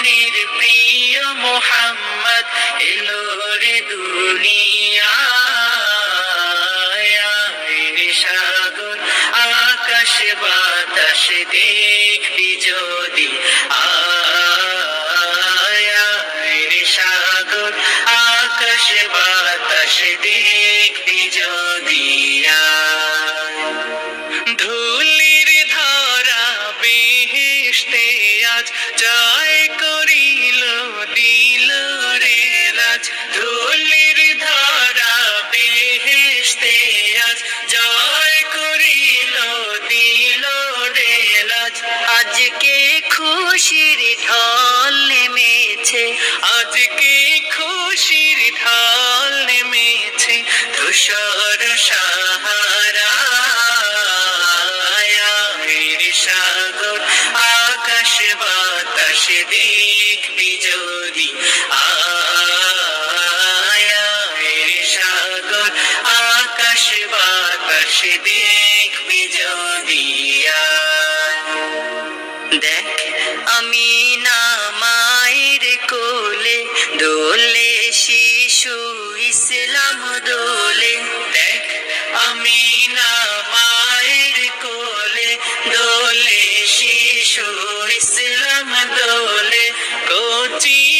ত্রিভুবনের প্রিয় মোহাম্মদ এলো রে দুনিয়া সাগর, আকাশ বাতাস দেখবি যদি সাগর, আকাশ বাতাস দেখবি যদি ধুলির ধরা বেহেশতে আজ জয় করিল দিল রে আজকে খুশির ঢল নেমেছে। আজকে খুশির ঢল নেমেছে ধূসর সাহারা সাগর, আকাশ বাতাস দেখবি দেখ আমি না মায়ের কোলে, দোলে শিশু ইসলাম দোলে। দেখ, আমি মায়ের কোলে, দোলে শিশু ইসলাম দোলে। কচি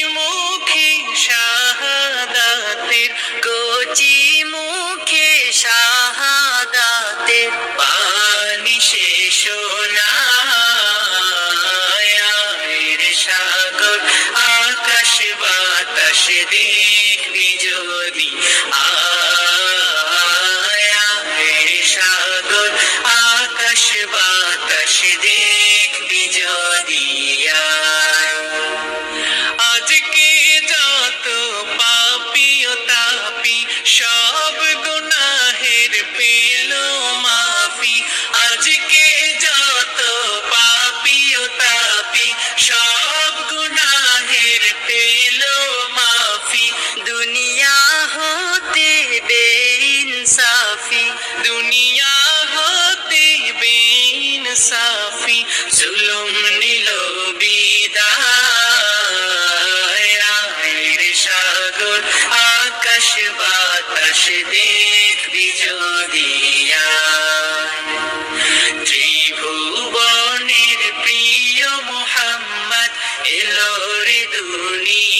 দুনিয়া হতে বেইনসাফি জুলুম নিল বিদায় সাগর, আকাশ বাতাস দেখবি যদি। ত্রিভুবনের প্রিয় মোহাম্মদ এলো রে দুনিয়া